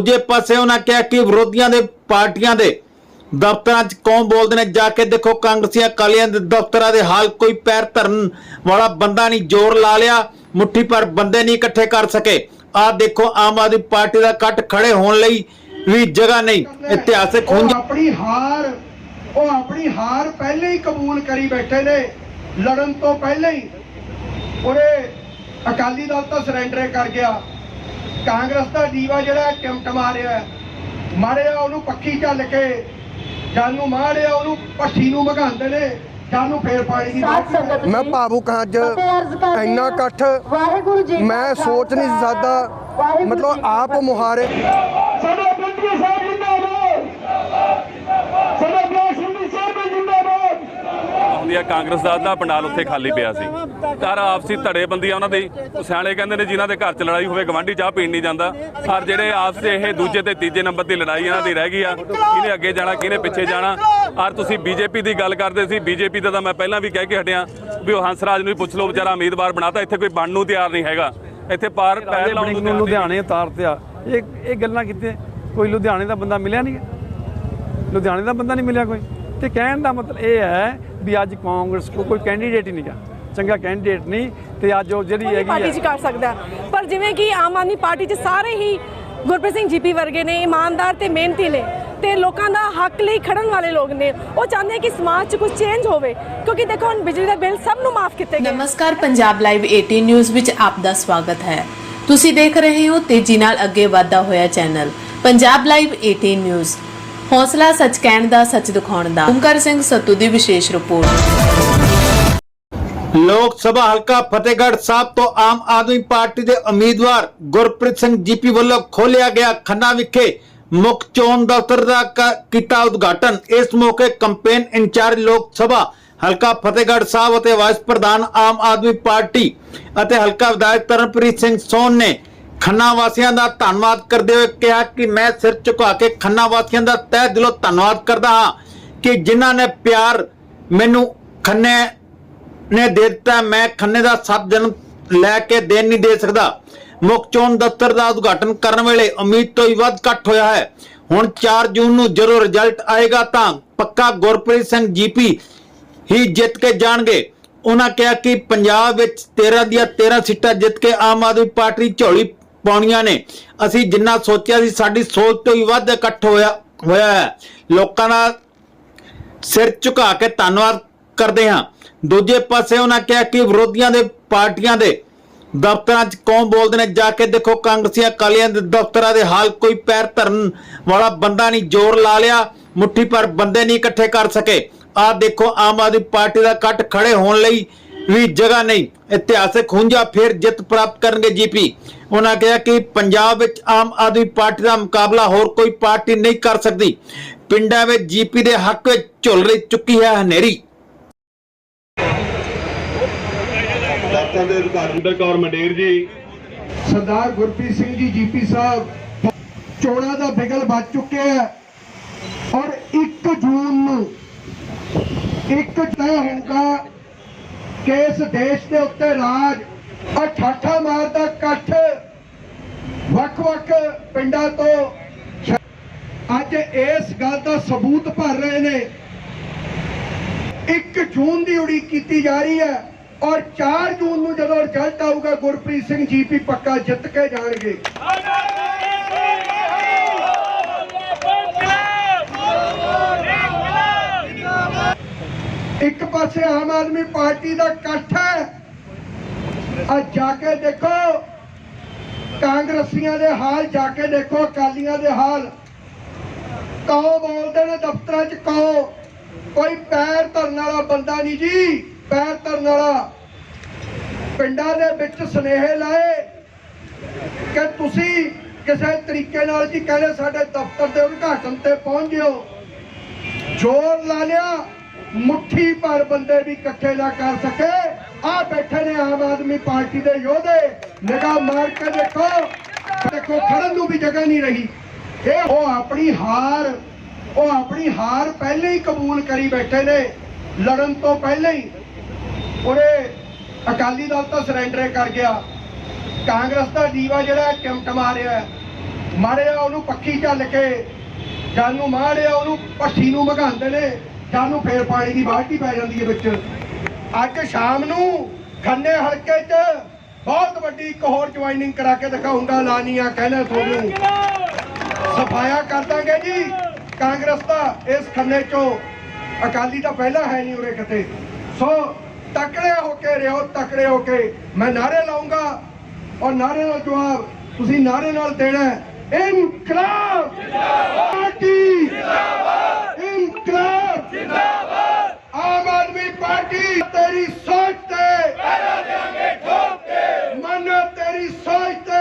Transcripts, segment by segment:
ਦੂਜੇ ਪਾਸੇ ਉਹਨਾਂ ਕਿਹਾ ਕਿ ਵਿਰੋਧੀਆਂ ਦੇ ਪਾਰਟੀਆਂ ਦੇ ਦਫ਼ਤਰਾਂ 'ਚ ਕੌਣ ਬੋਲਦੇ ਨੇ ਜਾ ਕੇ ਦੇਖੋ ਕਾਂਗਰਸੀਆਂ ਕਾਲੀਆਂ ਦੇ ਦਫ਼ਤਰਾਂ ਦੇ ਹਾਲ ਕੋਈ ਪੈਰ ਧਰਨ ਵਾਲਾ ਬੰਦਾ ਨਹੀਂ ਜ਼ੋਰ ਲਾ ਲਿਆ ਮੁੱਠੀ ਪਰ ਬੰਦੇ ਨਹੀਂ ਇਕੱਠੇ ਕਰ ਸਕੇ। ਆਹ ਦੇਖੋ ਆਮ ਆਦਮੀ ਪਾਰਟੀ ਦਾ ਕੱਟ ਖੜੇ ਹੋਣ ਲਈ ਵੀ ਜਗ੍ਹਾ ਨਹੀਂ ਇਤਿਹਾਸਕ ਹੁੰਜ ਆਪਣੀ ਹਾਰ ਉਹ ਆਪਣੀ ਹਾਰ ਪਹਿਲੇ ਹੀ ਕਬੂਲ ਕਰੀ ਬੈਠੇ ਨੇ ਲੜਨ ਤੋਂ ਪਹਿਲੇ ਹੀ। ਉਹਨੇ ਅਕਾਲੀ ਦਲ ਤਾਂ ਸਰੈਂਡਰ ਕਰ ਗਿਆ। ਕਾਂਗਰਸ ਦਾ ਦੀਵਾ ਜਿਹੜਾ ਟਮਟਮਾ ਰਿਹਾ ਹੈ, ਮਾਰਿਆ ਉਹਨੂੰ ਪੱਖੀ ਚੱਲ ਕੇ ਜਾਨੂੰ ਮਾਰਿਆ ਉਹਨੂੰ ਪੱਠੀ ਨੂੰ ਮਗਾਉਂਦੇ ਨੇ ਜਾਨੂੰ ਫੇਰ ਪਾਣੀ ਦੀ ਮੈਂ ਭਾਵੁਕ ਹਾਂ ਅੱਜ ਇੰਨਾ। ਇਕੱਠ ਵਾਹਿਗੁਰੂ ਜੀ ਕਾ ਮੈਂ ਸੋਚ ਨਹੀਂ ਸਕਦਾ ਮਤਲਬ ਆਪ। ਮੁਹਾਰੇ ਸਾਡਾ ਬੰਦਗੀ ਸਾਹਿਬ ਜਿੰਦਾਬਾਦ ਸਾਡਾ ਬਲਾਕ ਸੰਧੀ ਸਾਹਿਬ ਜਿੰਦਾਬਾਦ ਆਉਂਦੀ ਆ ਕਾਂਗਰਸ ਦਾ ਅੱਧਾ ਪੰਡਾਲ ਉੱਥੇ ਖਾਲੀ ਪਿਆ ਸੀ। ਪਰ ਆਪਸੀ ਧੜੇਬੰਦੀ ਆ ਉਹਨਾਂ ਦੀ ਸਿਆਣੇ ਕਹਿੰਦੇ ਨੇ ਜਿਨ੍ਹਾਂ ਦੇ ਘਰ 'ਚ ਲੜਾਈ ਹੋਵੇ ਗਵਾਂਢੀ ਚਾਹ ਪੀਣ ਨਹੀਂ ਜਾਂਦਾ। ਪਰ ਜਿਹੜੇ ਆਪਸ 'ਚ ਇਹ ਦੂਜੇ ਤੇ ਤੀਜੇ ਨੰਬਰ ਦੀ ਲੜਾਈ ਇਹਨਾਂ ਦੀ ਰਹਿ ਗਈ ਆ ਕਿਹਨੇ ਅੱਗੇ ਜਾਣਾ ਕਿਹਨੇ ਪਿੱਛੇ ਜਾਣਾ। ਔਰ ਤੁਸੀਂ ਬੀਜੇਪੀ ਦੀ ਗੱਲ ਕਰਦੇ ਸੀ ਬੀਜੇਪੀ ਦਾ ਤਾਂ ਮੈਂ ਪਹਿਲਾਂ ਵੀ ਕਹਿ ਕੇ ਹਟਿਆ ਵੀ ਉਹ ਹੰਸਰਾਜ ਨੂੰ ਵੀ ਪੁੱਛ ਲਓ ਵਿਚਾਰਾ ਉਮੀਦਵਾਰ ਬਣਾਤਾ ਇੱਥੇ ਕੋਈ ਬਣਨ ਨੂੰ ਤਿਆਰ ਨਹੀਂ ਹੈਗਾ। ਇੱਥੇ ਪਾਰ ਪੈਰ ਲਾਉਣ ਨੂੰ। ਲੁਧਿਆਣੇ ਉਤਾਰਤੇ ਆ। ਇਹ ਇਹ ਗੱਲਾਂ ਕੀਤੀਆਂ ਕੋਈ ਲੁਧਿਆਣੇ ਦਾ ਬੰਦਾ ਮਿਲਿਆ ਨਹੀਂ? ਲੁਧਿਆਣੇ ਦਾ ਬੰਦਾ ਨਹੀਂ ਮਿਲਿਆ ਕੋਈ? ਤੇ ਕਹਿਣ ਦਾ ਮਤਲਬ ਇਹ ਹੈ ਵੀ ਅੱਜ ਕਾਂਗਰਸ ਕੋ ਕੋਈ ਕੈਂਡੀਡੇਟ ਹੀ ਨਹੀਂਗਾ ਚੰਗਾ ਕੈਂਡੀਡੇਟ ਨਹੀਂ ਤੇ ਅੱਜ ਉਹ ਜਿਹੜੀ ਕੋਈ ਪਾਰਟੀ 'ਚ ਹੈਗੀ ਕਰ ਸਕਦਾ। ਪਰ ਜਿਵੇਂ ਕਿ ਆਮ ਆਦਮੀ ਪਾਰਟੀ 'ਚ ਸਾਰੇ ਹੀ ਗੁਰਪ੍ਰੀਤ ਸਿੰਘ ਜੀਪੀ ਵਰਗੇ ਨੇ ਇਮਾਨਦਾਰ ਤੇ ਮਿਹਨਤੀ ਨੇ ਤੇ ਲੋਕਾਂ ਦਾ ਹੱਕ ਲਈ ਖੜਨ ਵਾਲੇ ਲੋਕ ਨੇ। ਉਹ ਚਾਹੁੰਦੇ ਕਿ ਸਮਾਜ 'ਚ ਕੁਝ ਚੇਂਜ ਹੋਵੇ। ਕਿਉਂਕਿ ਦੇਖੋ ਹੁਣ ਬਿਜਲੀ ਦਾ ਬਿੱਲ ਸਭ ਨੂੰ ਮਾਫ ਕੀਤੇ ਗਏ। ਨਮਸਕਾਰ ਪੰਜਾਬ ਲਾਈਵ 18 ਨਿਊਜ਼ ਵਿੱਚ ਆਪ ਦਾ ਸਵਾਗਤ ਹੈ। ਤੁਸੀਂ ਦੇਖ ਰਹੇ ਹੋ ਤੇਜ਼ੀ ਨਾਲ ਅੱਗੇ ਵਧਦਾ ਹੋਇਆ ਚੈਨਲ ਪੰਜਾਬ ਲਾਈਵ 18 ਨਿਊਜ਼ ਹੌਸਲਾ ਸੱਚ ਕਹਿਣ ਦਾ, ਸੱਚ ਦਿਖਾਉਣ ਦਾ। ਓਮਕਾਰ ਸਿੰਘ ਸੱਤੂ ਦੀ ਵਿਸ਼ੇਸ਼ ਰਿਪੋਰਟ। ਲੋਕ ਸਭਾ ਹਲਕਾ ਫਤਿਹਗੜ੍ਹ ਸਾਹਿਬ ਤੋਂ ਆਮ ਆਦਮੀ ਪਾਰਟੀ ਦੇ ਉਮੀਦਵਾਰ ਗੁਰਪ੍ਰੀਤ ਸਿੰਘ ਜੀਪੀ ਵੱਲੋਂ ਖੋਲਿਆ ਗਿਆ ਖੰਨਾ ਵਿਖੇ ਮੁੱਖ ਚੋਣ ਦਫ਼ਤਰ ਦਾ ਕੀਤਾ ਉਦਘਾਟਨ। ਇਸ ਮੌਕੇ ਕੰਪੇਨ ਇੰਚਾਰਜ ਲੋਕ ਸਭਾ ਹਲਕਾ ਫਤਿਹਗੜ੍ਹ ਸਾਹਿਬ ਅਤੇ ਵਾਈਸ ਪ੍ਰਧਾਨ ਆਮ ਆਦਮੀ ਪਾਰਟੀ ਅਤੇ ਹਲਕਾ ਵਿਧਾਇਕ ਤਰਨਪ੍ਰੀਤ ਸਿੰਘ ਸੋਨ ਨੇ ਖੰਨਾ ਵਾਸੀਆਂ ਦਾ ਧੰਨਵਾਦ ਕਰਦੇ ਹੋਏ ਕਿਹਾ ਕਿ ਮੈਂ ਸਿਰ ਝੁਕਾ ਕੇ ਖੰਨਾ ਵਾਸੀਆਂ ਦਾ ਤਹਿ ਦਿਲੋਂ ਧੰਨਵਾਦ ਕਰਦਾ ਹਾਂ ਕਿ ਜਿਨ੍ਹਾਂ ਨੇ ਪਿਆਰ ਮੈਨੂੰ ਖੰਨੇ ਨੇ ਦੇ ਦਿੱਤਾ, ਮੈਂ ਖੰਨੇ ਦਾ ਸੱਤ ਜਨਮ ਲੈ ਕੇ ਦੇਣ ਨਹੀਂ ਦੇ ਸਕਦਾ। ਮੁੱਖ ਚੋਣ ਦਫ਼ਤਰ ਦਾ ਉਦਘਾਟਨ ਕਰਨ ਵੇਲੇ ਉਮੀਦ ਤੋਂ ਹੀ ਵੱਧ ਘੱਟ ਹੋਇਆ ਹੈ। ਹੁਣ 4 ਜੂਨ ਨੂੰ ਜਦੋਂ ਰਿਜ਼ਲਟ ਆਏਗਾ ਤਾਂ ਪੱਕਾ ਗੁਰਪ੍ਰੀਤ ਸਿੰਘ ਜੀਪੀ ਹੀ ਜਿੱਤ ਕੇ ਜਾਣਗੇ। ਉਹਨਾਂ ਕਿਹਾ ਕਿ ਪੰਜਾਬ ਵਿੱਚ 13 ਦੀਆਂ 13 ਸੀਟਾਂ ਜਿੱਤ ਕੇ ਆਮ ਆਦਮੀ ਪਾਰਟੀ ਝੋਲੀ ਪਾਉਣੀਆਂ ਨੇ। ਅਸੀਂ ਜਿੰਨਾ ਸੋਚਿਆ ਸੀ, ਸਾਡੀ ਸੋਚ ਤੋਂ ਹੀ ਵੱਧ ਇਕੱਠ ਹੋਇਆ ਹੋਇਆ ਹੈ। ਲੋਕਾਂ ਦਾ ਸਿਰ ਝੁਕਾ ਕੇ ਧੰਨਵਾਦ ਕਰਦੇ ਹਾਂ। ਦੂਜੇ ਪਾਸੇ ਉਹਨਾਂ ਕਿਹਾ ਕਿ ਵਿਰੋਧੀਆਂ ਦੇ ਪਾਰਟੀਆਂ ਦੇ ਦਫ਼ਤਰਾਂ 'ਚ ਕੌਣ ਬੋਲਦੇ ਨੇ? ਜਾ ਕੇ ਦੇਖੋ, ਕਾਂਗਰਸੀਆਂ ਕਾਲੀਆਂ ਦੇ ਦਫ਼ਤਰਾਂ ਦੇ ਹਾਲ, ਕੋਈ ਪੈਰ ਧਰਨ ਵਾਲਾ ਬੰਦਾ ਨਹੀਂ, ਜ਼ੋਰ ਲਾ ਲਿਆ, ਮੁੱਠੀ ਪਰ ਬੰਦੇ ਨਹੀਂ ਇਕੱਠੇ ਕਰ ਸਕੇ। ਆਹ ਦੇਖੋ, ਆਮ ਆਦਮੀ ਪਾਰਟੀ ਦਾ ਕੱਟ ਖੜੇ ਹੋਣ ਲਈ ਵੀ ਜਗ੍ਹਾ ਨਹੀਂ ਇਤਿਹਾਸਕ ਹੁੰਜਾ ਫਿਰ ਜਿੱਤ ਪ੍ਰਾਪਤ ਕਰਨਗੇ ਜੀਪੀ। ਉਹਨਾਂ ਕਿਹਾ ਕਿ ਪੰਜਾਬ ਵਿੱਚ ਆਮ ਆਦਮੀ ਪਾਰਟੀ ਦਾ ਮੁਕਾਬਲਾ ਹੋਰ ਕੋਈ ਪਾਰਟੀ ਨਹੀਂ ਕਰ ਸਕਦੀ। ਪਿੰਡਾਂ ਵਿੱਚ ਜੀਪੀ ਦੇ ਹੱਕ ਵਿੱਚ ਝੁੱਲ ਰਹੀ ਚੁੱਕੀ ਹੈ ਹਨੇਰੀ। ਦਫ਼ਤਰ ਦੇ ਅਧਿਕਾਰੀ ਕੌਰ ਮੰਡੇਰ ਜੀ। ਸਰਦਾਰ ਗੁਰਪ੍ਰੀਤ ਸਿੰਘ ਜੀ ਜੀਪੀ ਸਾਹਿਬ ਚੋਣਾਂ ਦਾ ਬਿਗਲ ਵੱਜ ਚੁੱਕਿਆ ਹੈ। ਔਰ 1 ਜੂਨ ਨੂੰ ਇੱਕ ਤੈਅ ਹੋਊਗਾ ਕਿ ਇਸ ਦੇਸ਼ ਦੇ ਉੱਤੇ ਰਾਜ ਆ ਠਾਠਾ ਮਾਰਦਾ ਇਕੱਠ ਵੱਖ-ਵੱਖ ਪਿੰਡਾਂ ਤੋਂ। ਅੱਜ ਇਸ ਗੱਲ ਦਾ ਸਬੂਤ ਭਰ ਰਹੇ ਨੇ। 1 ਜੂਨ ਦੀ ਉਡੀਕ ਕੀਤੀ ਜਾ ਰਹੀ ਹੈ ਔਰ 4 ਜੂਨ ਨੂੰ ਜਦੋਂ ਰਿਜ਼ਲਟ ਆਊਗਾ ਗੁਰਪ੍ਰੀਤ ਸਿੰਘ ਜੀਪੀ ਪੱਕਾ ਜਿੱਤ ਕੇ ਜਾਣਗੇ। ਇੱਕ ਪਾਸੇ ਆਮ ਆਦਮੀ ਪਾਰਟੀ ਦਾ ਇਕੱਠ ਹੈ। ਅੱਜ ਜਾ ਕੇ ਦੇਖੋ, ਕਾਂਗਰਸੀਆਂ ਦੇ ਹਾਲ ਜਾ ਕੇ ਦੇਖੋ, ਅਕਾਲੀਆਂ ਦੇ ਹਾਲ। ਕਹੋ ਬੋਲਦੇ ਨੇ ਦਫ਼ਤਰਾਂ 'ਚ, ਕਹੋ। ਕੋਈ ਪੈਰ ਧਰਨ ਵਾਲਾ ਬੰਦਾ ਨਹੀਂ ਜੀ, ਪੈਰ ਧਰਨ ਵਾਲਾ। ਪਿੰਡਾਂ ਦੇ ਵਿੱਚ ਸੁਨੇਹੇ ਲਾਏ ਕਿ ਤੁਸੀਂ ਕਿਸੇ ਤਰੀਕੇ ਨਾਲ ਜੀ ਕਹਿੰਦੇ ਸਾਡੇ ਦਫ਼ਤਰ ਦੇ ਉਦਘਾਟਨ ਤੇ ਪਹੁੰਚ ਜਿਓ। ਜ਼ੋਰ ਲਾ ਲਿਆ। ਮੁੱਠੀ ਭਰ ਬੰਦੇ ਵੀ ਇਕੱਠੇ ਨਾ ਕਰ ਸਕੇ। ਆ ਬੈਠੇ ਨੇ ਆਮ ਆਦਮੀ ਪਾਰਟੀ ਦੇ ਯੋਧੇ। ਨਿਗਾਹ ਮਾਰ ਕੇ ਦੇਖੋ। ਦੇਖੋ ਖੜਨ ਨੂੰ ਵੀ ਜਗ੍ਹਾ ਨਹੀਂ ਰਹੀ। ਇਹ ਉਹ ਆਪਣੀ ਹਾਰ ਉਹ ਆਪਣੀ ਹਾਰ ਪਹਿਲੇ ਹੀ ਕਬੂਲ ਕਰੀ ਬੈਠੇ ਨੇ। ਲੜਨ ਤੋਂ ਪਹਿਲੇ ਹੀ। ਉਹਨੇ ਅਕਾਲੀ ਦਲ ਤਾਂ ਸਰੈਂਡਰ ਕਰ ਗਿਆ। ਕਾਂਗਰਸ ਦਾ ਜੀਵਾ ਜਿਹੜਾ ਟਮਟਮਾ ਰਿਹਾ ਹੈ, ਮਾਰਿਆ ਉਹਨੂੰ ਪੱਖੀ ਚੱਲ ਕੇ। ਜਾਨੂੰ ਮਾਰਿਆ ਉਹਨੂੰ ਪੱਠੀ ਨੂੰ ਮਗਾਉਂਦੇ ਨੇ। ਜਾਨੂੰ ਫੇਰ ਪਾਣੀ ਦੀ ਬਾਲਟੀ ਪੈ ਜਾਂਦੀ ਹੈ ਵਿੱਚ। ਅੱਜ ਸ਼ਾਮ ਨੂੰ ਖੰਨੇ ਹਲਕੇ 'ਚ ਬਹੁਤ ਵੱਡੀ ਇੱਕ ਹੋਰ ਜੁਆਇਨਿੰਗ ਕਰਾ ਕੇ ਦਿਖਾਉਂਗਾ ਲਾਨੀਆਂ ਕਹਿੰਦਾ ਤੁਹਾਨੂੰ। ਸਫਾਇਆ ਕਰ ਦਾਂਗੇ ਜੀ। ਕਾਂਗਰਸ ਦਾ ਇਸ ਖੰਨੇ 'ਚੋਂ ਅਕਾਲੀ ਤਾਂ ਪਹਿਲਾਂ ਹੈ ਨਹੀਂ ਉਰੇ ਕਿਤੇ। ਸੋ ਤਕੜੇ ਹੋ ਕੇ ਰਹੋ, ਤਕੜੇ ਹੋ ਕੇ। ਮੈਂ ਨਾਰੇ ਲਾਉਂਗਾ ਔਰ ਨਾਰੇ ਦਾ ਜਵਾਬ ਤੁਸੀਂ ਨਾਰੇ ਨਾਲ ਦੇਣਾ ਹੈ। ਇਨਕਲਾਬ! ਪਾਰਟੀ! ਇਨਕਲਾਬ! ਆਮ ਆਦਮੀ ਪਾਰਟੀ ਤੇਰੀ ਸੋਚ ਤੇ। ਮਨ ਤੇਰੀ ਸੋਚ ਤੇ।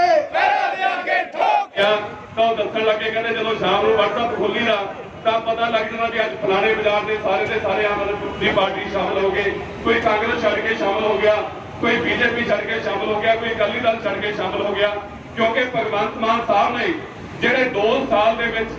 ਕਿਹਾ ਤਾਂ ਉਹ ਦੱਸਣ ਲੱਗੇ ਕਹਿੰਦੇ ਜਦੋਂ ਸ਼ਾਮ ਨੂੰ WhatsApp ਖੋਲੀ ਨਾ ਤਾਂ ਪਤਾ ਲੱਗ ਜਾਣਾ ਵੀ ਅੱਜ ਫਲਾਣੇ ਬਾਜ਼ਾਰ ਦੇ ਸਾਰੇ ਦੇ ਸਾਰੇ ਆਮ ਆਦਮੀ ਪਾਰਟੀ ਸ਼ਾਮਲ ਹੋ ਗਏ। ਕੋਈ ਕਾਂਗਰਸ ਛੱਡ ਕੇ ਸ਼ਾਮਲ ਹੋ ਗਿਆ ਕੋਈ ਬੀਜੇਪੀ ਛੱਡ ਕੇ ਸ਼ਾਮਲ ਹੋ ਗਿਆ ਕੋਈ ਅਕਾਲੀ ਦਲ ਛੱਡ ਕੇ ਸ਼ਾਮਲ ਹੋ ਗਿਆ। ਕਿਉਂਕਿ ਭਗਵੰਤ ਮਾਨ ਸਾਹਿਬ ਨੇ ਜਿਹੜੇ 2 ਸਾਲ ਦੇ ਵਿੱਚ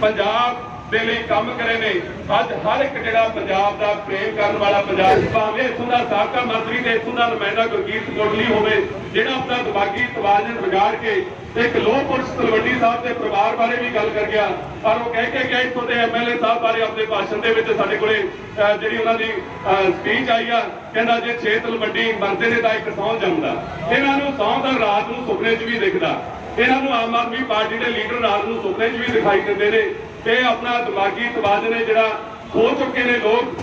ਪੰਜਾਬ ਦੇ ਲਈ ਕੰਮ ਕਰੇ ਨੇ। ਅੱਜ ਹਰ ਇੱਕ ਜਿਹੜਾ ਪੰਜਾਬ ਦਾ ਪ੍ਰੇਮ ਕਰਨ ਵਾਲਾ ਪੰਜਾਬ, ਭਾਵੇਂ ਇੱਥੋਂ ਦਾ ਸਾਬਕਾ ਮੰਤਰੀ ਤੇ ਇੱਥੋਂ ਦਾ ਨੁਮਾਇੰਦਾ ਗੁਰਜੀਤ ਕੋਟਲੀ ਹੋਵੇ, ਜਿਹੜਾ ਆਪਣਾ ਦਿਮਾਗੀ ਤਵਾਜ਼ਨ ਵਿਗਾੜ ਕੇ ਇੱਕ ਲੋਹ ਪੁਰਸ਼ ਤਲਵੰਡੀ ਸਾਹਿਬ ਦੇ ਪਰਿਵਾਰ ਬਾਰੇ ਵੀ ਗੱਲ ਕਰ ਗਿਆ, ਪਰ ਉਹ ਕਹਿ ਕੇ ਗਿਆ ਇੱਥੋਂ ਦੇ ਐਮਐਲਏ ਸਾਹਿਬ ਬਾਰੇ ਆਪਣੇ ਭਾਸ਼ਣ ਦੇ ਵਿੱਚ ਸਾਡੇ ਕੋਲੇ ਜਿਹੜੀ ਉਹਨਾਂ ਦੀ ਸਪੀਚ ਆਈ ਆ, ਕਹਿੰਦਾ ਜੇ ਛੇ ਤਲਵੰਡੀ ਮਰਦੇ ਨੇ ਤਾਂ ਇੱਕ ਸੌਂ ਜੰਮਦਾ ਇਹਨਾਂ ਨੂੰ ਸੌਂ ਦਾ ਰਾਤ ਨੂੰ ਸੁਪਨੇ 'ਚ ਵੀ ਦਿਖਦਾ। ਇਹਨਾਂ ਨੂੰ ਆਮ ਆਦਮੀ ਪਾਰਟੀ ਦੇ ਲੀਡਰ ਰਾਤ ਨੂੰ ਸੁਪਨੇ 'ਚ ਵੀ ਦਿਖਾਈ ਦਿੰਦੇ ਨੇ। ਇਹ ਆਪਣਾ ਦਿਮਾਗੀ ਤਵਾਜ਼ਨ ਜਿਹੜਾ ਹੋ ਚੁੱਕੇ ਨੇ ਲੋਕ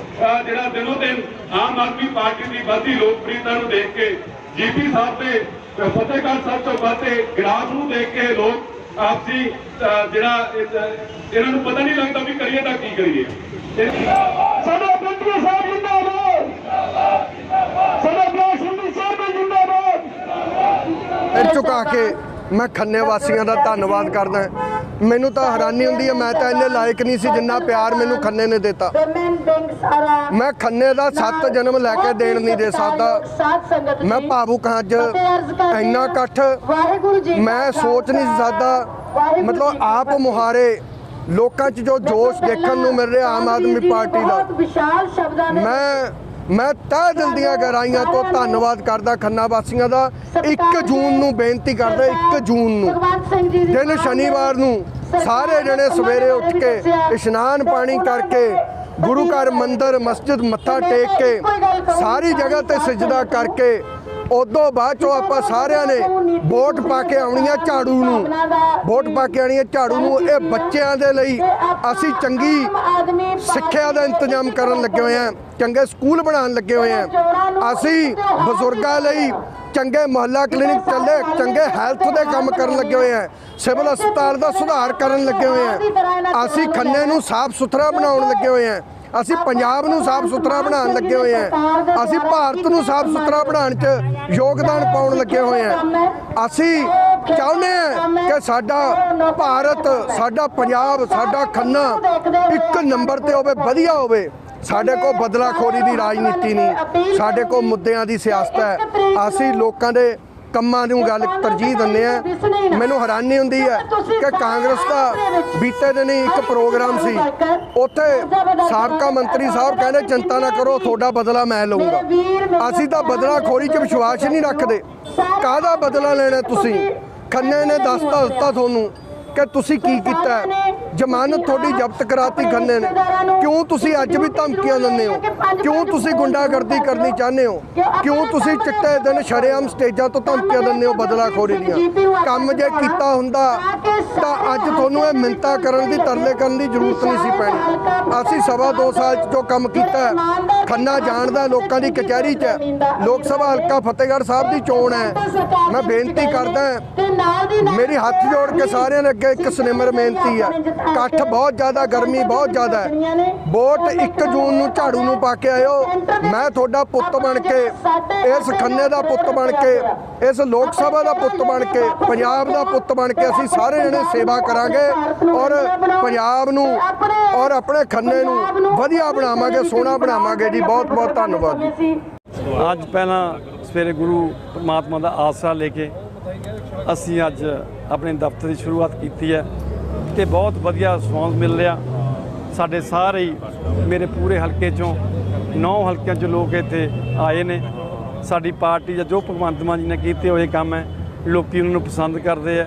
ਜਿਹੜਾ ਦਿਨੋ ਦਿਨ ਆਮ ਆਦਮੀ ਪਾਰਟੀ ਦੀ ਵੱਧਦੀ ਲੋਕਪ੍ਰਿਯਤਾ ਨੂੰ ਦੇਖ ਕੇ ਜੀਪੀ ਸਾਹਿਬ ਤੇ ਫਤਿਹਗੜ੍ਹ ਸਾਹਿਬ ਤੋਂ ਵੱਧਦੇ ਗ੍ਰਾਫ ਨੂੰ ਦੇਖ ਕੇ ਲੋਕ ਆਪਸੀ ਜਿਹੜਾ ਇਹ- ਇਹਨਾਂ ਨੂੰ ਪਤਾ ਨਹੀਂ ਲੱਗਦਾ ਵੀ ਕਰੀਏ ਤਾਂ ਕੀ ਕਰੀਏ। ਇਹ- ਸਾਡਾ ਬੰਦੂ ਸਾਹਿਬ ਜਿੰਦਾਬਾਦ। ਸਾਡਾ ਬਲਾਕ ਸੰਧੂ ਸਾਹਿਬ ਜਿੰਦਾਬਾਦ। ਸਿਰ ਝੁਕਾ ਕੇ ਮੈਂ ਖੰਨੇ ਵਾਸੀਆਂ ਦਾ ਧੰਨਵਾਦ ਕਰਦਾ। ਮੈਨੂੰ ਤਾਂ ਹੈਰਾਨੀ ਹੁੰਦੀ ਹੈ, ਮੈਂ ਤਾਂ ਇੰਨੇ ਲਾਇਕ ਨਹੀਂ ਸੀ ਜਿੰਨਾ ਪਿਆਰ ਮੈਨੂੰ ਖੰਨੇ ਨੇ ਦਿੱਤਾ। ਮੈਂ ਖੰਨੇ ਦਾ ਸੱਤ ਜਨਮ ਲੈ ਕੇ ਦੇਣ ਨਹੀਂ ਦੇ ਸਕਦਾ। ਮੈਂ ਭਾਵੁਕ ਹਾਂ, ਅੱਜ ਇੰਨਾ ਇਕੱਠ ਮੈਂ ਸੋਚ ਨਹੀਂ ਸਕਦਾ। ਮਤਲਬ ਆਪ ਮੁਹਾਰੇ ਲੋਕਾਂ 'ਚ ਜੋ ਜੋਸ਼ ਦੇਖਣ ਨੂੰ ਮਿਲ ਰਿਹਾ ਆਮ ਆਦਮੀ ਪਾਰਟੀ ਦਾ। ਮੈਂ ਮੈਂ ਤਹਿ ਦਿਲ ਦੀਆਂ ਗਹਿਰਾਈਆਂ ਤੋਂ ਧੰਨਵਾਦ। ਕਰਦਾ ਖੰਨਾ ਵਾਸੀਆਂ ਦਾ। 1 ਜੂਨ ਨੂੰ ਬੇਨਤੀ ਕਰਦਾ 1 ਜੂਨ ਨੂੰ। ਦਿਨ ਸ਼ਨੀਵਾਰ ਨੂੰ ਸਾਰੇ ਜਣੇ ਸਵੇਰੇ ਉੱਠ ਕੇ ਇਸ਼ਨਾਨ ਪਾਣੀ ਕਰਕੇ ਗੁਰੂ ਘਰ ਮੰਦਿਰ ਮਸਜਿਦ ਮੱਥਾ ਟੇਕ ਕੇ ਸਾਰੀ ਜਗ੍ਹਾ ਤੇ ਸਜਦਾ ਕਰਕੇ ਉਦੋਂ ਬਾਅਦ ਚੋਂ ਆਪਾਂ ਸਾਰਿਆਂ ਨੇ ਵੋਟ ਪਾ ਕੇ ਆਉਣੀਆਂ ਝਾੜੂ ਨੂੰ। ਵੋਟ ਪਾ ਕੇ ਆਉਣੀਆਂ ਝਾੜੂ ਨੂੰ। ਇਹ ਬੱਚਿਆਂ ਦੇ ਲਈ ਅਸੀਂ ਚੰਗੀ ਸਿੱਖਿਆ ਦਾ ਇੰਤਜ਼ਾਮ ਕਰਨ ਲੱਗੇ ਹੋਏ ਆ, ਚੰਗੇ ਸਕੂਲ ਬਣਾਉਣ ਲੱਗੇ ਹੋਏ ਆ। ਅਸੀਂ ਬਜ਼ੁਰਗਾਂ ਲਈ ਚੰਗੇ ਮੁਹੱਲਾ ਕਲੀਨਿਕ ਚੱਲੇ, ਚੰਗੇ ਹੈਲਥ ਦੇ ਕੰਮ ਕਰਨ ਲੱਗੇ ਹੋਏ ਆ, ਸਿਵਲ ਹਸਪਤਾਲ ਦਾ ਸੁਧਾਰ ਕਰਨ ਲੱਗੇ ਹੋਏ ਆ। ਅਸੀਂ ਖੰਨੇ ਨੂੰ ਸਾਫ਼ ਸੁਥਰਾ ਬਣਾਉਣ ਲੱਗੇ ਹੋਏ ਆ। ਅਸੀਂ ਪੰਜਾਬ ਨੂੰ ਸਾਫ਼ ਸੁਥਰਾ ਬਣਾਉਣ ਲੱਗੇ ਹੋਏ ਹਾਂ। ਅਸੀਂ ਭਾਰਤ ਨੂੰ ਸਾਫ਼ ਸੁਥਰਾ ਬਣਾਉਣ 'ਚ ਯੋਗਦਾਨ ਪਾਉਣ ਲੱਗੇ ਹੋਏ ਹਾਂ। ਅਸੀਂ ਚਾਹੁੰਦੇ ਆ ਕਿ ਸਾਡਾ ਭਾਰਤ, ਸਾਡਾ ਪੰਜਾਬ, ਸਾਡਾ ਖੰਨਾ ਇੱਕ ਨੰਬਰ ਤੇ ਹੋਵੇ, ਵਧੀਆ ਹੋਵੇ। ਸਾਡੇ ਕੋਲ ਬਦਲਾਖੋਰੀ ਦੀ ਰਾਜਨੀਤੀ ਨਹੀਂ। ਸਾਡੇ ਕੋਲ ਮੁੱਦਿਆਂ ਦੀ ਸਿਆਸਤ ਹੈ। ਅਸੀਂ ਲੋਕਾਂ ਦੇ ਕੰਮਾਂ ਨੂੰ ਗੱਲ ਤਰਜੀਹ ਦਿੰਦੇ ਆ। ਮੈਨੂੰ ਹੈਰਾਨੀ ਹੁੰਦੀ ਹੈ ਕਿ ਕਾਂਗਰਸ ਦਾ ਬੀਤੇ ਦਿਨੀ ਇੱਕ ਪ੍ਰੋਗਰਾਮ ਸੀ। ਉੱਥੇ ਸਾਬਕਾ ਮੰਤਰੀ ਸਾਹਿਬ ਕਹਿੰਦੇ ਚਿੰਤਾ ਨਾ ਕਰੋ ਤੁਹਾਡਾ ਬਦਲਾ ਮੈਂ ਲਵਾਂਗਾ ਅਸੀਂ ਤਾਂ ਬਦਲਾਖੋਰੀ 'ਚ ਵਿਸ਼ਵਾਸ ਨਹੀਂ ਰੱਖਦੇ। ਕਾਹਦਾ ਬਦਲਾ ਲੈਣਾ ਤੁਸੀਂ? ਖੰਨੇ ਨੇ ਦੱਸਤਾ ਦਿੱਤਾ ਤੁਹਾਨੂੰ ਕਿ ਤੁਸੀਂ ਕੀ ਕੀਤਾ। ਜ਼ਮਾਨਤ ਤੁਹਾਡੀ ਜ਼ਬਤ ਕਰਾਤੀ ਖੰਨੇ ਨੇ। ਕਿਉਂ ਤੁਸੀਂ ਅੱਜ ਵੀ ਧਮਕੀਆਂ ਦਿੰਦੇ ਹੋ? ਕਿਉਂ ਤੁਸੀਂ ਗੁੰਡਾਗਰਦੀ ਕਰਨੀ ਚਾਹੁੰਦੇ ਹੋ? ਕਿਉਂ ਤੁਸੀਂ ਚਿੱਟੇ ਦਿਨ ਸ਼ਰੇਆਮ ਸਟੇਜਾਂ ਤੋਂ ਧਮਕੀਆਂ ਦਿੰਦੇ ਹੋ ਬਦਲਾਖੋਰੀ ਦੀਆਂ? ਕੰਮ ਜੇ ਕੀਤਾ ਹੁੰਦਾ ਤਾਂ ਅੱਜ ਤੁਹਾਨੂੰ ਇਹ ਮਿੰਤਾ ਕਰਨ ਦੀ ਤਰਲੇ ਕਰਨ ਦੀ ਜ਼ਰੂਰਤ ਨਹੀਂ ਸੀ ਪੈਣੀ। ਅਸੀਂ ਸਵਾ ਦੋ ਸਾਲ 'ਚ ਜੋ ਕੰਮ ਕੀਤਾ ਖੰਨਾ ਜਾਣਦਾ ਲੋਕਾਂ ਦੀ ਕਚਹਿਰੀ 'ਚ। ਲੋਕ ਸਭਾ ਹਲਕਾ ਫਤਿਹਗੜ੍ਹ ਸਾਹਿਬ ਦੀ ਚੋਣ ਹੈ। ਮੈਂ ਬੇਨਤੀ ਕਰਦਾ ਮੇਰੀ ਹੱਥ ਜੋੜ ਕੇ ਸਾਰਿਆਂ ਨੇ ਅੱਗੇ ਇੱਕ ਸਿਨੇਮਰ ਬੇਨਤੀ ਹੈ। ਇਕੱਠ ਬਹੁਤ ਜ਼ਿਆਦਾ ਗਰਮੀ ਬਹੁਤ ਜ਼ਿਆਦਾ ਹੈ। ਵੋਟ 1 ਜੂਨ ਨੂੰ ਝਾੜੂ ਨੂੰ ਪਾ ਕੇ ਆਇਓ। ਮੈਂ ਤੁਹਾਡਾ ਪੁੱਤ ਬਣ ਕੇ, ਇਸ ਖੰਨੇ ਦਾ ਪੁੱਤ ਬਣ ਕੇ, ਇਸ ਲੋਕ ਸਭਾ ਦਾ ਪੁੱਤ ਬਣ ਕੇ, ਪੰਜਾਬ ਦਾ ਪੁੱਤ ਬਣ ਕੇ ਅਸੀਂ ਸਾਰੇ ਜਣੇ ਸੇਵਾ ਕਰਾਂਗੇ ਔਰ ਪੰਜਾਬ ਨੂੰ ਔਰ ਆਪਣੇ ਖੰਨੇ ਨੂੰ ਵਧੀਆ ਬਣਾਵਾਂਗੇ, ਸੋਹਣਾ ਬਣਾਵਾਂਗੇ ਜੀ। ਬਹੁਤ ਬਹੁਤ ਧੰਨਵਾਦ ਅੱਜ ਪਹਿਲਾਂ ਸਵੇਰੇ ਗੁਰੂ ਪਰਮਾਤਮਾ ਦਾ ਆਸਰਾ ਲੈ ਕੇ ਅਸੀਂ ਅੱਜ ਆਪਣੇ ਦਫ਼ਤਰ ਦੀ ਸ਼ੁਰੂਆਤ ਕੀਤੀ ਹੈ। ਤੇ ਬਹੁਤ ਵਧੀਆ ਰਿਸਪੌਂਸ ਮਿਲ ਰਿਹਾ। ਸਾਡੇ ਸਾਰੇ ਹੀ ਮੇਰੇ ਪੂਰੇ ਹਲਕੇ ਚੋਂ ਨੌ ਹਲਕਿਆਂ ਚੋਂ ਲੋਕ ਇੱਥੇ ਆਏ ਨੇ। ਸਾਡੀ ਪਾਰਟੀ ਦਾ ਜੋ ਭਗਵੰਤ ਮਾਨ ਜੀ ਨੇ ਕੀਤੇ ਹੋਏ ਕੰਮ ਹੈ, ਲੋਕੀ ਉਹਨਾਂ ਨੂੰ ਪਸੰਦ ਕਰਦੇ ਆ।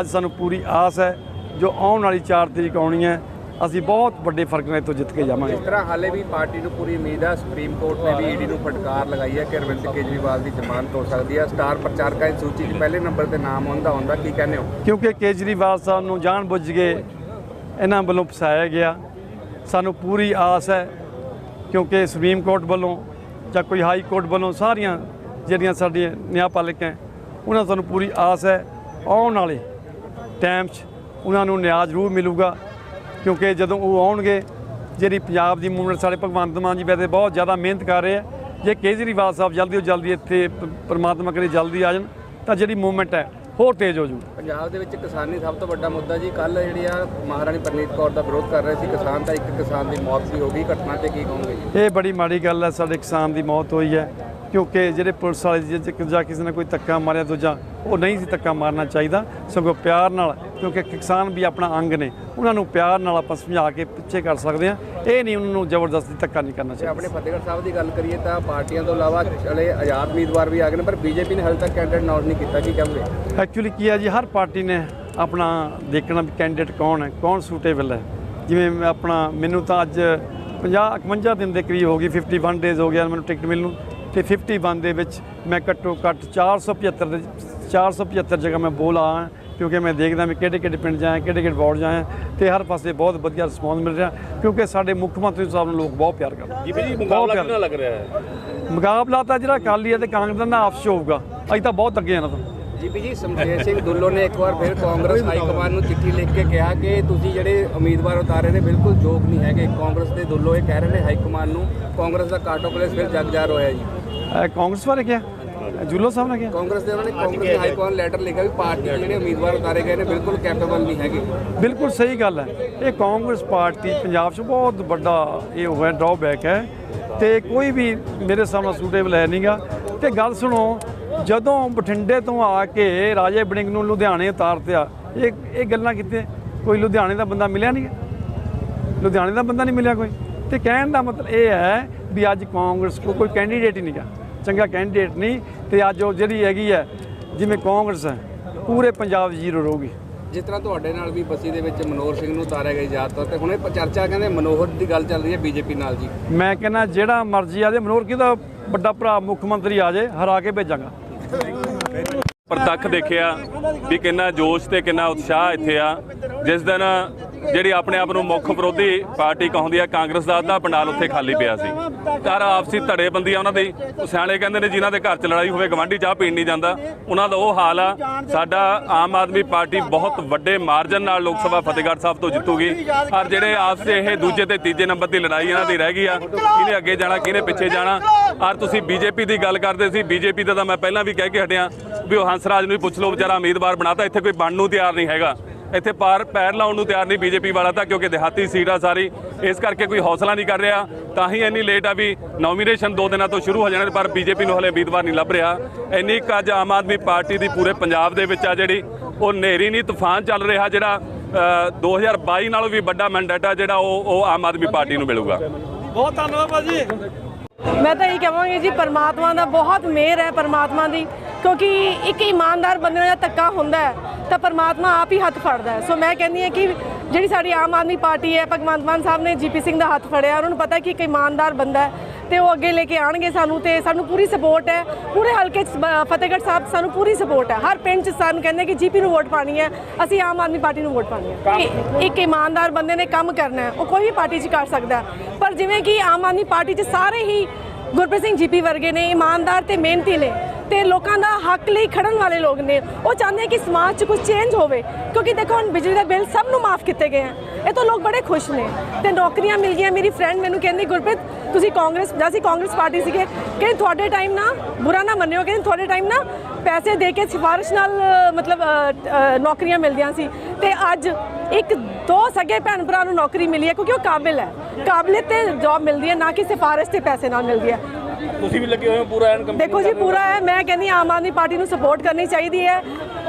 ਅੱਜ ਸਾਨੂੰ ਪੂਰੀ ਆਸ ਹੈ, ਜੋ ਆਉਣ ਵਾਲੀ 4 ਤਰੀਕ ਆਉਣੀ ਹੈ ਅਸੀਂ ਬਹੁਤ ਵੱਡੇ ਫ਼ਰਕ ਨਾਲ ਇੱਥੋਂ ਜਿੱਤ ਕੇ ਜਾਵਾਂਗੇ। ਇਸ ਤਰ੍ਹਾਂ ਹਾਲੇ ਵੀ ਪਾਰਟੀ ਨੂੰ ਪੂਰੀ ਉਮੀਦ ਹੈ ਸੁਪਰੀਮ ਕੋਰਟ ਨੇ ਵੀ ਈਡੀ ਨੂੰ ਫਟਕਾਰ ਲਗਾਈ ਹੈ ਕਿ ਅਰਵਿੰਦ ਕੇਜਰੀਵਾਲ ਦੀ ਜ਼ਮਾਨਤ ਹੋ ਸਕਦੀ ਹੈ। ਸਟਾਰ ਪ੍ਰਚਾਰਕਾਂ ਦੀ ਸੂਚੀ 'ਚ ਪਹਿਲੇ ਨੰਬਰ ਤੇ ਨਾਮ ਆਉਂਦਾ ਹੁੰਦਾ ਕੀ ਕਹਿੰਦੇ ਹੋ? ਕਿਉਂਕਿ ਕੇਜਰੀਵਾਲ ਸਾਹਿਬ ਨੂੰ ਜਾਣ ਬੁੱਝ ਕੇ ਇਹਨਾਂ ਵੱਲੋਂ ਫਸਾਇਆ ਗਿਆ। ਸਾਨੂੰ ਪੂਰੀ ਆਸ ਹੈ ਕਿਉਂਕਿ ਸੁਪਰੀਮ ਕੋਰਟ ਵੱਲੋਂ ਜਾਂ ਕੋਈ ਹਾਈ ਕੋਰਟ ਵੱਲੋਂ ਸਾਰੀਆਂ ਜਿਹੜੀਆਂ ਸਾਡੀਆਂ ਨਿਆਂਪਾਲਿਕਾਂ ਹੈ, ਉਹਨਾਂ ਸਾਨੂੰ ਪੂਰੀ ਆਸ ਹੈ। ਆਉਣ ਵਾਲੇ ਟਾਈਮ 'ਚ ਉਹਨਾਂ ਨੂੰ ਨਿਆਂ ਜ਼ਰੂਰ ਮਿਲੂਗਾ। ਕਿਉਂਕਿ ਜਦੋਂ ਉਹ ਆਉਣਗੇ ਜਿਹੜੀ ਪੰਜਾਬ ਦੀ ਮੂਵਮੈਂਟ ਸਾਡੇ ਭਗਵੰਤ ਮਾਨ ਜੀ ਵੈਸੇ ਬਹੁਤ ਜ਼ਿਆਦਾ ਮਿਹਨਤ ਕਰ ਰਹੇ ਆ। ਜੇ ਕੇਜਰੀਵਾਲ ਸਾਹਿਬ ਜਲਦੀ ਤੋਂ ਜਲਦੀ ਇੱਥੇ ਪ੍ਰਮਾਤਮਾ ਕਰੇ ਜਲਦੀ ਆ ਜਾਣ ਤਾਂ ਜਿਹੜੀ ਮੂਵਮੈਂਟ ਹੈ ਹੋਰ ਤੇਜ਼ ਹੋ ਜੂ ਪੰਜਾਬ ਦੇ ਵਿੱਚ ਕਿਸਾਨੀ ਸਭ ਤੋਂ ਵੱਡਾ ਮੁੱਦਾ ਜੀ ਕੱਲ ਜਿਹੜੀ ਆ ਮਹਾਰਾਣੀ ਪਰਨੀਤ ਕੌਰ ਦਾ ਵਿਰੋਧ ਕਰ ਰਹੇ ਸੀ ਕਿਸਾਨ ਤਾਂ ਇੱਕ ਕਿਸਾਨ ਦੀ ਮੌਤ ਵੀ ਹੋ ਗਈ। ਘਟਨਾ ਤੇ ਕੀ ਕਹੋਗੇ ਇਹ ਬੜੀ ਮਾੜੀ ਗੱਲ ਹੈ ਸਾਡੇ ਕਿਸਾਨ ਦੀ ਮੌਤ ਹੋਈ ਹੈ। ਕਿਉਂਕਿ ਜਿਹੜੇ ਪੁਲਿਸ ਵਾਲੇ ਜੇ ਜੇ ਕਿਸੇ ਨੇ ਕੋਈ ਧੱਕਾ ਮਾਰਿਆ ਦੂਜਾ ਉਹ ਨਹੀਂ ਸੀ ਧੱਕਾ ਮਾਰਨਾ ਚਾਹੀਦਾ। ਸਗੋਂ ਪਿਆਰ ਨਾਲ ਕਿਉਂਕਿ ਕਿਸਾਨ ਵੀ ਆਪਣਾ ਅੰਗ ਨੇ ਉਹਨਾਂ ਨੂੰ ਪਿਆਰ ਨਾਲ ਆਪਾਂ ਸਮਝਾ ਕੇ ਪਿੱਛੇ ਕਰ ਸਕਦੇ ਹਾਂ। ਇਹ ਨਹੀਂ ਉਹਨਾਂ ਨੂੰ ਜ਼ਬਰਦਸਤੀ ਧੱਕਾ ਨਹੀਂ ਕਰਨਾ ਚਾਹੀਦਾ। ਆਪਣੇ ਫਤਿਹਗੜ੍ਹ ਸਾਹਿਬ ਦੀ ਗੱਲ ਕਰੀਏ ਤਾਂ ਪਾਰਟੀਆਂ ਤੋਂ ਇਲਾਵਾ ਚਲੇ ਆਜ਼ਾਦ ਉਮੀਦਵਾਰ ਵੀ ਆ ਗਏ ਨੇ ਪਰ ਬੀਜੇਪੀ ਨੇ ਹਾਲੇ ਤੱਕ ਕੈਂਡੀਡੇਟ ਨੌਟ ਨਹੀਂ ਕੀਤਾ ਕੀ ਕਹੋਗੇ? ਐਕਚੁਅਲੀ ਕੀ ਹੈ ਜੀ ਹਰ ਪਾਰਟੀ ਨੇ ਆਪਣਾ ਦੇਖਣਾ ਵੀ ਕੈਂਡੀਡੇਟ ਕੌਣ ਹੈ ਕੌਣ ਸੂਟੇਬਲ ਹੈ। ਜਿਵੇਂ ਮੈਂ ਆਪਣਾ ਮੈਨੂੰ ਤਾਂ ਅੱਜ 50 51 ਦਿਨ ਦੇ ਕਰੀਬ ਹੋ ਗਈ 51 ਡੇਜ਼ ਹੋ ਗਿਆ ਮੈਨੂੰ ਟਿਕਟ ਮਿਲਣ ਨੂੰ। ਤੇ 51 ਦੇ ਵਿੱਚ ਮੈਂ ਘੱਟੋ ਘੱਟ 475 ਦੇ 475 ਜਗ੍ਹਾ ਮੈਂ ਬੋਲ ਆਇਆ ਕਿਉਂਕਿ ਮੈਂ ਦੇਖਦਾ ਵੀ ਕਿਹੜੇ ਕਿਹੜੇ ਪਿੰਡ ਜਾਏ ਕਿਹੜੇ ਕਿਹੜੇ ਵਾਰਡ ਜਾਏ ਤੇ ਹਰ ਪਾਸੇ ਬਹੁਤ ਵਧੀਆ ਰਿਸਪੌਂਸ ਮਿਲ ਰਿਹਾ ਕਿਉਂਕਿ ਸਾਡੇ ਮੁੱਖ ਮੰਤਰੀ ਸਾਹਿਬ ਨੂੰ ਲੋਕ ਬਹੁਤ ਪਿਆਰ ਕਰਦੇ ਜੀ ਜੀ ਮੁਕਾਬਲਾ ਕਿੰਨਾ ਲੱਗ ਰਿਹਾ ਹੈ? ਮੁਕਾਬਲਾ ਤਾਂ ਜਿਹੜਾ ਅਕਾਲੀ ਹੈ ਤੇ ਕਾਂਗਰਸ ਦਾ ਨਾ ਆਪਸ ਹੋਊਗਾ। ਅਸੀਂ ਤਾਂ ਬਹੁਤ ਅੱਗੇ ਇਹਨਾਂ ਤੋਂ। ਜੀਪੀ ਜੀ ਸਮਸ਼ੇਰ ਸਿੰਘ ਦੁੱਲੋ ਨੇ ਇੱਕ ਵਾਰ ਫਿਰ ਕਾਂਗਰਸ ਹਾਈ ਕਮਾਨ ਨੂੰ ਚਿੱਠੀ ਲਿਖ ਕੇ ਕਿਹਾ ਕਿ ਤੁਸੀਂ ਜਿਹੜੇ ਉਮੀਦਵਾਰ ਉਤਾਰੇ ਨੇ ਬਿਲਕੁਲ ਯੋਗ ਨਹੀਂ ਹੈਗੇ। ਕਾਂਗਰਸ ਦੇ ਦੁੱਲੋ ਇਹ ਕਹਿ ਰਹੇ ਨੇ ਹਾਈ ਕਮਾਨ ਨੂੰ ਕਾਂਗਰਸ ਦਾ ਕਾਟੋ ਪਲੇਸ ਫਿਰ ਜਗ ਜਾਰ ਹੋਇਆ ਜੀ। ਕਾਂਗਰਸ ਬਾਰੇ ਕਿਹਾ ਜੁੱਲੋ ਸਾਹਿਬ ਨੇ ਕਿਹਾ? ਕਾਂਗਰਸ ਦੇ ਉਹਨਾਂ ਨੇ ਕਾਂਗਰਸ ਦੇ ਹਾਈ ਕਮਾਨ ਲੈਟਰ ਲਿਖਿਆ ਵੀ ਪਾਰਟੀ ਦੇ ਜਿਹੜੇ ਉਮੀਦਵਾਰ ਉਤਾਰੇ ਗਏ ਨੇ ਬਿਲਕੁਲ ਕੈਪੇਬਲ ਨਹੀਂ ਹੈਗੇ। ਬਿਲਕੁਲ ਸਹੀ ਗੱਲ ਹੈ। ਇਹ ਕਾਂਗਰਸ ਪਾਰਟੀ ਪੰਜਾਬ 'ਚ ਬਹੁਤ ਵੱਡਾ ਇਹ ਹੋਇਆ ਡਰਾਬੈਕ ਹੈ ਤੇ ਕੋਈ ਵੀ ਮੇਰੇ ਸਾਹਮਣੇ ਸੂਟੇਬਲ ਹੈ ਨਹੀਂਗਾ ਤੇ ਗੱਲ ਸੁਣੋ ਜਦੋਂ ਬਠਿੰਡੇ ਤੋਂ ਆ ਕੇ ਰਾਜੇ ਬੜਿੰਗ ਨੂੰ ਲੁਧਿਆਣੇ ਉਤਾਰਤਿਆ ਇਹ ਇਹ ਗੱਲਾਂ ਕਿਤੇ ਕੋਈ ਲੁਧਿਆਣੇ ਦਾ ਬੰਦਾ ਮਿਲਿਆ ਨਹੀਂ ਲੁਧਿਆਣੇ ਦਾ ਬੰਦਾ ਨਹੀਂ ਮਿਲਿਆ ਕੋਈ? ਤੇ ਕਹਿਣ ਦਾ ਮਤਲਬ ਇਹ ਹੈ ਵੀ ਅੱਜ ਕਾਂਗਰਸ ਕੋ ਕੋਈ ਕੈਂਡੀਡੇਟ ਹੀ ਨਹੀਂਗਾ ਚੰਗਾ ਕੈਂਡੀਡੇਟ ਨਹੀਂ ਤੇ ਅੱਜ ਉਹ ਜਿਹੜੀ ਹੈਗੀ ਹੈ ਜਿਵੇਂ ਕਾਂਗਰਸ ਹੈ ਪੂਰੇ ਪੰਜਾਬ ਜ਼ੀਰੋ ਰਹੂਗੀ। ਜਿਸ ਤਰ੍ਹਾਂ ਤੁਹਾਡੇ ਨਾਲ ਵੀ ਬਸੀ ਦੇ ਵਿੱਚ ਮਨੋਹਰ ਸਿੰਘ ਨੂੰ ਉਤਾਰਿਆ ਗਿਆ ਜ਼ਿਆਦਾ ਤੌਰ ਤੇ ਹੁਣ ਇਹ ਚਰਚਾ ਕਹਿੰਦੇ ਮਨੋਹਰ ਦੀ ਗੱਲ ਚੱਲ ਰਹੀ ਹੈ ਬੀਜੇਪੀ ਨਾਲ ਜੀ। ਮੈਂ ਕਹਿੰਦਾ ਜਿਹੜਾ ਮਰਜ਼ੀ ਆ ਜੇ ਮਨੋਹਰ ਕਿਹਦਾ ਵੱਡਾ ਭਰਾ ਮੁੱਖ ਮੰਤਰੀ ਆ ਜੇ ਹਰਾ ਕੇ ਭੇਜਾਂਗਾ। ਪ੍ਰਤੱਖ ਦੇਖਿਆ ਵੀ ਕਿੰਨਾ ਜੋਸ਼ ਤੇ ਕਿੰਨਾ ਉਤਸ਼ਾਹ ਇੱਥੇ ਆ। ਜਿਸ ਦਿਨ ਜਿਹੜੀ ਆਪਣੇ ਆਪ ਨੂੰ ਮੁੱਖ ਵਿਰੋਧੀ ਪਾਰਟੀ ਕਹਾਉਂਦੀ ਆ, ਕਾਂਗਰਸ ਦਾ ਅੱਧਾ ਪੰਡਾਲ ਉੱਥੇ ਖਾਲੀ ਪਿਆ ਸੀ। ਘਰ ਆਪਸੀ ਧੜੇਬੰਦੀ ਆ ਉਹਨਾਂ ਦੀ। ਸਿਆਣੇ ਕਹਿੰਦੇ ਨੇ ਜਿਨ੍ਹਾਂ ਦੇ ਘਰ 'ਚ ਲੜਾਈ ਹੋਵੇ ਗਵਾਂਢੀ ਚਾਹ ਪੀਣ ਨਹੀਂ ਜਾਂਦਾ। ਉਹਨਾਂ ਦਾ ਉਹ ਹਾਲ ਆ, ਸਾਡਾ ਆਮ ਆਦਮੀ ਪਾਰਟੀ ਬਹੁਤ ਵੱਡੇ ਮਾਰਜਨ ਨਾਲ ਲੋਕ ਸਭਾ ਫਤਿਹਗੜ੍ਹ ਸਾਹਿਬ ਤੋਂ ਜਿੱਤੂਗੀ। ਔਰ ਜਿਹੜੇ ਆਪਸ ਇਹ ਦੂਜੇ ਤੇ ਤੀਜੇ ਨੰਬਰ ਦੀ ਲੜਾਈ ਇਹਨਾਂ ਦੀ ਰਹਿ ਗਈ ਆ, ਕਿਹਨੇ ਅੱਗੇ ਜਾਣਾ, ਕਿਹਨੇ ਪਿੱਛੇ ਜਾਣਾ। ਔਰ ਤੁਸੀਂ ਬੀਜੇਪੀ ਦੀ ਗੱਲ ਕਰਦੇ ਸੀ, ਬੀਜੇਪੀ ਦਾ ਤਾਂ ਮੈਂ ਪਹਿਲਾਂ ਵੀ ਕਹਿ ਕੇ ਹਟਿਆ ਵੀ ਉਹ ਹੰਸਰਾਜ ਨੂੰ ਪੁੱਛ ਲਓ, ਵਿਚਾਰਾ ਉਮੀਦਵਾਰ ਬਣਾਤਾ, ਇੱਥੇ ਕੋਈ ਬਣਨ ਨੂੰ ਤਿਆਰ ਨਹੀਂ ਹੈਗਾ। ਇੱਥੇ ਪਾਰ ਪੈਰ ਲਾਉਣ ਨੂੰ ਤਿਆਰ ਨਹੀਂ ਬੀਜੇਪੀ ਵਾਲਾ ਤਾਂ ਕਿਉਂਕਿ ਦਿਹਾਤੀ ਸੀਟ ਆ ਸਾਰੀ। ਇਸ ਕਰਕੇ ਕੋਈ ਹੌਸਲਾ ਨਹੀਂ ਕਰ ਰਿਹਾ। ਤਾਂ ਹੀ ਇੰਨੀ ਲੇਟ ਆ ਵੀ ਨੋਮੀਨੇਸ਼ਨ ਦੋ ਦਿਨਾਂ ਤੋਂ ਸ਼ੁਰੂ ਹੋ ਜਾਣੇ ਪਰ ਬੀਜੇਪੀ ਨੂੰ ਹਲੇ ਉਮੀਦਵਾਰ ਨਹੀਂ ਲੱਭ ਰਿਹਾ। ਇੰਨੀ ਕੁ ਅੱਜ ਆਮ ਆਦਮੀ ਪਾਰਟੀ ਦੀ ਪੂਰੇ ਪੰਜਾਬ ਦੇ ਵਿੱਚ ਆ ਜਿਹੜੀ ਉਹ ਨੇਰੀ ਨਹੀਂ ਤੂਫਾਨ ਚੱਲ ਰਿਹਾ ਜਿਹੜਾ ਅ, 2022 ਨਾਲੋਂ ਵੀ ਵੱਡਾ ਮੈਂਡੇਟ ਆ ਜਿਹੜਾ ਉਹ ਉਹ ਆਮ ਆਦਮੀ ਪਾਰਟੀ ਨੂੰ ਮਿਲੂਗਾ। ਬਹੁਤ ਧੰਨਵਾਦ ਭਾਜੀ। ਮੈਂ ਤਾਂ ਇਹ ਕਹਾਂਗੀ ਜੀ, ਪਰਮਾਤਮਾ ਦਾ ਬਹੁਤ ਮਿਹਰ ਹੈ ਪਰਮਾਤਮਾ ਦੀ, ਕਿਉਂਕਿ ਇੱਕ ਇਮਾਨਦਾਰ ਬੰਦੇ ਨਾਲ ਧੱਕਾ ਹੁੰਦਾ ਹੈ, ਤਾਂ ਪਰਮਾਤਮਾ ਆਪ ਹੀ ਹੱਥ ਫੜਦਾ ਹੈ। ਸੋ ਮੈਂ ਕਹਿੰਦੀ ਹਾਂ ਕਿ ਜਿਹੜੀ ਸਾਡੀ ਆਮ ਆਦਮੀ ਪਾਰਟੀ ਹੈ, ਭਗਵੰਤ ਮਾਨ ਸਾਹਿਬ ਨੇ ਜੀਪੀ ਸਿੰਘ ਦਾ ਹੱਥ ਫੜਿਆ, ਉਹਨਾਂ ਨੂੰ ਪਤਾ ਕਿ ਇੱਕ ਇਮਾਨਦਾਰ ਬੰਦਾ ਹੈ। ਤੇ ਉਹ ਅੱਗੇ ਲੈ ਕੇ ਆਣਗੇ ਸਾਨੂੰ ਤੇ ਸਾਨੂੰ ਪੂਰੀ ਸਪੋਰਟ ਹੈ। ਪੂਰੇ ਹਲਕੇ 'ਚ ਫਤਿਹਗੜ੍ਹ ਸਾਹਿਬ ਸਾਨੂੰ ਪੂਰੀ ਸਪੋਰਟ ਹੈ। ਹਰ ਪਿੰਡ 'ਚ ਸਾਨੂੰ ਕਹਿੰਦੇ ਕਿ ਜੀਪੀ ਨੂੰ ਵੋਟ ਪਾਣੀ ਹੈ। ਅਸੀਂ ਆਮ ਆਦਮੀ ਪਾਰਟੀ ਨੂੰ ਵੋਟ ਪਾਣੀ ਹੈ। ਇੱਕ- ਇਮਾਨਦਾਰ ਬੰਦੇ ਨੇ ਕੰਮ ਕਰਨਾ ਉਹ ਕੋਈ ਵੀ ਪਾਰਟੀ 'ਚ ਕਰ ਸਕਦਾ। ਪਰ ਜਿਵੇਂ ਕਿ ਆਮ ਆਦਮੀ ਪਾਰਟੀ 'ਚ ਸਾਰੇ ਹੀ ਗੁਰਪ੍ਰੀਤ ਸਿੰਘ ਜੀਪੀ ਵਰਗੇ ਨੇ ਇਮਾਨਦਾਰ ਤੇ ਮਿਹਨਤੀ ਨੇ। ਤੇ ਲੋਕਾਂ ਦਾ ਹੱਕ ਲਈ ਖੜਨ ਵਾਲੇ ਲੋਕ ਨੇ। ਉਹ ਚਾਹੁੰਦੇ ਆ ਕਿ ਸਮਾਜ 'ਚ ਕੁਝ ਚੇਂਜ ਹੋਵੇ। ਕਿਉਂਕਿ ਦੇਖੋ, ਹੁਣ ਬਿਜਲੀ ਦਾ ਬਿੱਲ ਸਭ ਨੂੰ ਮਾਫ ਕੀਤੇ ਗਏ ਆ। ਇਹ ਤੋਂ ਲੋਕ ਬੜੇ ਖੁਸ਼ ਨੇ। ਤੇ ਨੌਕਰੀਆਂ ਮਿਲ ਗਈਆਂ। ਮੇਰੀ ਫਰੈਂਡ ਮੈਨੂੰ ਕਹਿੰਦੀ, ਗੁਰਪ੍ਰੀਤ, ਤੁਸੀਂ ਕਾਂਗਰਸ, ਅਸੀਂ ਕਾਂਗਰਸ ਪਾਰਟੀ ਸੀਗੇ। ਕਿ ਤੁਹਾਡੇ ਟਾਈਮ ਨਾ ਬੁਰਾ ਨਾ ਮੰਨਿਓ। ਕਿ ਤੁਹਾਡੇ ਟਾਈਮ ਨਾ ਪੈਸੇ ਦੇ ਕੇ ਸਿਫਾਰਿਸ਼ ਨਾਲ ਮਤਲਬ ਨੌਕਰੀਆਂ ਮਿਲਦੀਆਂ ਸੀ। ਤੇ ਅੱਜ ਇੱਕ ਦੋ ਸਗੇ ਭੈਣ ਭਰਾ ਨੂੰ ਨੌਕਰੀ ਮਿਲੀ ਹੈ, ਕਿਉਂਕਿ ਉਹ ਕਾਬਿਲ ਹੈ। ਕਾਬਲੀਅਤ ਤੇ ਜੌਬ ਮਿਲਦੀ ਹੈ, ਨਾ ਕਿ ਸਿਫਾਰਿਸ਼ ਤੇ ਪੈਸੇ ਨਾਲ ਮਿਲਦੀ ਹੈ। ਤੁਸੀਂ ਵੀ ਲੱਗੇ ਹੋਏ ਹੋ ਪੂਰਾ ਐਨ ਦੇਖੋ ਜੀ ਪੂਰਾ ਹੈ ਮੈਂ ਕਹਿੰਦੀ ਆਮ ਆਦਮੀ ਪਾਰਟੀ ਨੂੰ ਸਪੋਰਟ ਕਰਨੀ ਚਾਹੀਦੀ ਹੈ।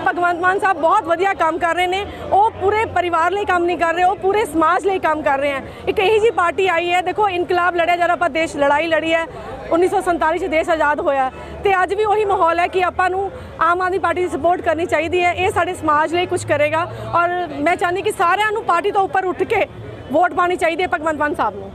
ਭਗਵੰਤ ਮਾਨ ਸਾਹਿਬ ਬਹੁਤ ਵਧੀਆ ਕੰਮ ਕਰ ਰਹੇ ਨੇ। ਉਹ ਪੂਰੇ ਪਰਿਵਾਰ ਲਈ ਕੰਮ ਨਹੀਂ ਕਰ ਰਹੇ ਉਹ ਪੂਰੇ ਸਮਾਜ ਲਈ ਕੰਮ ਕਰ ਰਹੇ ਹੈ। ਇੱਕ ਇਹੀ ਜੀ ਪਾਰਟੀ ਆਈ ਹੈ ਦੇਖੋ ਇਨਕਲਾਬ ਲੜਿਆ ਜਦ ਆਪਾਂ ਦੇਸ਼ ਲੜਾਈ ਲੜੀ ਹੈ। 1947 ਚ ਦੇਸ਼ ਆਜ਼ਾਦ ਹੋਇਆ ਤੇ ਤੇ ਅੱਜ ਵੀ ਉਹੀ ਮਾਹੌਲ ਹੈ ਕਿ ਆਪਾਂ ਨੂੰ ਆਮ ਆਦਮੀ ਪਾਰਟੀ ਦੀ ਸਪੋਰਟ ਕਰਨੀ ਚਾਹੀਦੀ ਹੈ। ਇਹ ਸਾਡੇ ਸਮਾਜ ਲਈ ਕੁਝ ਕਰੇਗਾ। ਔਰ ਮੈਂ ਚਾਹੁੰਦੀ ਕਿ ਸਾਰਿਆਂ ਨੂੰ ਪਾਰਟੀ ਤੋਂ ਉੱਪਰ ਉੱਠ ਕੇ ਵੋਟ ਪਾਣੀ ਚਾਹੀਦੀ ਹੈ ਭਗਵੰਤ ਮਾਨ ਸਾਹਿਬ ਨੂੰ।